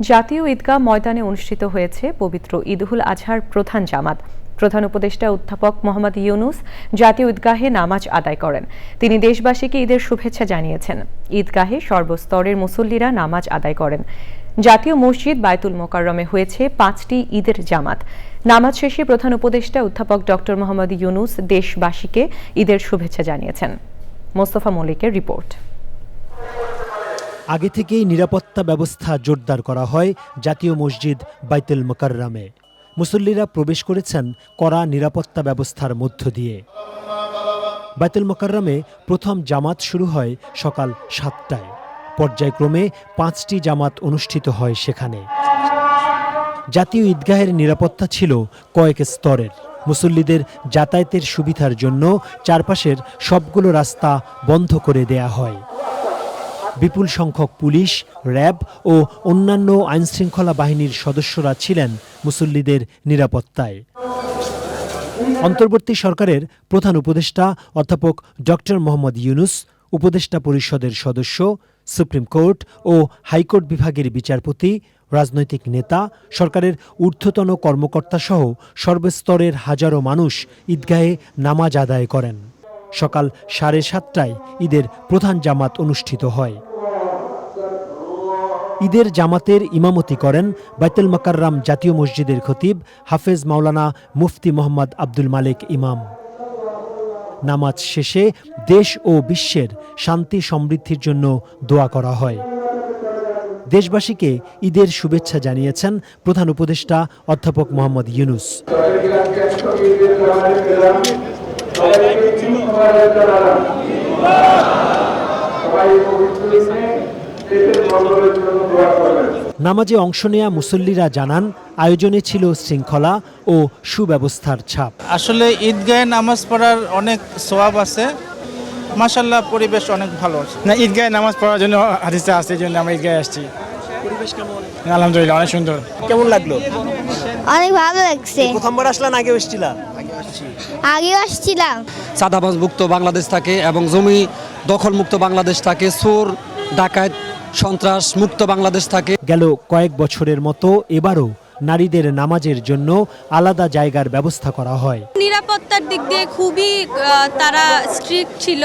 জাতীয় ঈদগাহ ময়দানে অনুষ্ঠিত হয়েছে পবিত্র ঈদুল আজহার প্রধান জামাত। প্রধান উপদেষ্টা অধ্যাপক মোহাম্মদ ইউনুস জাতীয় ঈদগাহে নামাজ আদায় করেন। তিনি দেশবাসীকে ঈদের শুভেচ্ছা জানিয়েছেন। ঈদগাহে সর্বস্তরের মুসল্লিরা নামাজ আদায় করেন। জাতীয় মসজিদ বায়তুল মোকাররমে হয়েছে পাঁচটি ঈদের জামাত। নামাজ শেষে প্রধান উপদেষ্টা অধ্যাপক ডক্টর মোহাম্মদ ইউনুস দেশবাসীকে ঈদের শুভেচ্ছা জানিয়েছেন। মোস্তফা মল্লিকের রিপোর্ট। আগে থেকেই নিরাপত্তা ব্যবস্থা জোরদার করা হয় জাতীয় মসজিদ বাইতুল মোকাররামে। মুসল্লিরা প্রবেশ করেছেন কড়া নিরাপত্তা ব্যবস্থার মধ্য দিয়ে। বাইতুল মোকাররমে প্রথম জামাত শুরু হয় সকাল সাতটায়। পর্যায়ক্রমে পাঁচটি জামাত অনুষ্ঠিত হয় সেখানে। জাতীয় ঈদগাহের নিরাপত্তা ছিল কয়েক স্তরের। মুসল্লিদের যাতায়াতের সুবিধার জন্য চারপাশের সবগুলো রাস্তা বন্ধ করে দেয়া হয়। বিপুল সংখ্যক পুলিশ, র্যাব ও অন্যান্য আইনশৃঙ্খলা বাহিনীর সদস্যরা ছিলেন মুসল্লিদের নিরাপত্তায়। অন্তর্বর্তী সরকারের প্রধান উপদেষ্টা অধ্যাপক ডক্টর মোহাম্মদ ইউনুস, উপদেষ্টা পরিষদের সদস্য, সুপ্রিম কোর্ট ও হাইকোর্ট বিভাগের বিচারপতি, রাজনৈতিক নেতা, সরকারের ঊর্ধ্বতন কর্মকর্তাসহ সর্বস্তরের হাজারো মানুষ ঈদগাহে নামাজ আদায় করেন। সকাল সাড়ে সাতটায় ঈদের প্রধান জামাত অনুষ্ঠিত হয়। ঈদের জামাতের ইমামতি করেন বাইতুল মাকাররাম জাতীয় মসজিদের খতিব হাফেজ মাওলানা মুফতি মোহাম্মদ আব্দুল মালিক ইমাম। নামাজ শেষে দেশ ও বিশ্বের শান্তি সমৃদ্ধির জন্য দোয়া করা হয়। দেশবাসীকে ঈদের শুভেচ্ছা জানিয়েছেন প্রধান উপদেষ্টা অধ্যাপক মোহাম্মদ ইউনুস। নামাজে অংশ নেয়া মুসল্লিরা জানান আয়োজনে ছিল শৃঙ্খলা ও সুব্যবস্থার ছাপ। আসলে ঈদগাহে নামাজ পড়ার অনেক সোয়াব আছে। মাসাল্লাহ পরিবেশ অনেক ভালো আছে। না ঈদগাহে নামাজ পড়ার জন্য হাদিসে আছে এই জন্য আমরা ঈদগাহে আসছি। পরিবেশ কেমন? আলহামদুলিল্লাহ অনেক সুন্দর। কেমন লাগল? অনেক ভালো লাগছে। প্রথমবার আসলাম আগে এসেছিলা? আগে আসছিলাম। চাঁদাবাজ মুক্ত বাংলাদেশ থাকে এবং জমি দখল মুক্ত বাংলাদেশ থাকে চোর ডাকাত সন্ত্রাস মুক্ত বাংলাদেশ থাকে। গেল কয়েক বছরের মতো এবারও নারীদের নামাজের জন্য আলাদা জায়গার ব্যবস্থা করা হয়। নিরাপত্তার দিক দিয়ে খুবই তারা স্ট্রিক্ট ছিল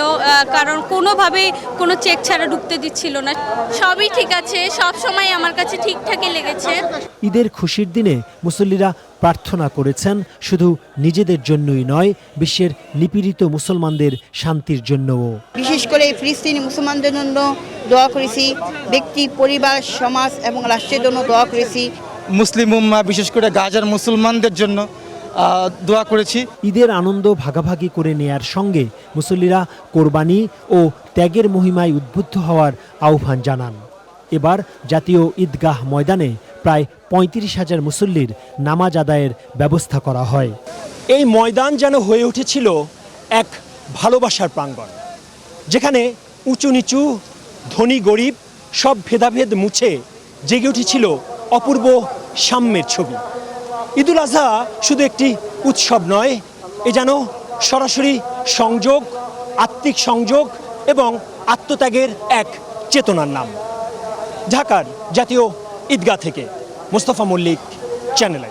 কারণ কোনোভাবেই কোনো চেক ছাড়া ঢুকতে দিচ্ছিল না। সবই ঠিক আছে সব সময় আমার কাছে ঠিকঠাকই লেগেছে। ঈদের খুশির দিনে মুসল্লিরা প্রার্থনা করেছেন শুধু নিজেদের জন্যই নয় বিশ্বের নিপীড়িত মুসলমানদের শান্তির জন্যও। বিশেষ করে ফিলিস্তিনি মুসলমানদের জন্য দোয়া করেছি ব্যক্তি পরিবার সমাজ এবং রাষ্ট্রের জন্য দোয়া করেছি। মুসলিম উম্মা বিশেষ করে গাজার মুসলমানদের জন্য দোয়া করেছি। ঈদের আনন্দ ভাগাভাগি করে নেয়ার সঙ্গে মুসল্লিরা কোরবানি ও ত্যাগের মহিমায় উদ্বুদ্ধ হওয়ার আহ্বান জানান। এবার জাতীয় ঈদগাহ ময়দানে প্রায় পঁয়ত্রিশ হাজার মুসল্লির নামাজ আদায়ের ব্যবস্থা করা হয়। এই ময়দান যেন হয়ে উঠেছিল এক ভালোবাসার প্রাঙ্গণ যেখানে উঁচু নিচু ধনী গরিব সব ভেদাভেদ মুছে জেগে উঠেছিল অপূর্ব সাম্যের ছবি। ঈদুল আজহা শুধু একটি উৎসব নয়, এ যেন সরাসরি সংযোগ, আত্মিক সংযোগ এবং আত্মত্যাগের এক চেতনার নাম। ঢাকার জাতীয় ঈদগাহ থেকে মোস্তফা মল্লিক, চ্যানেল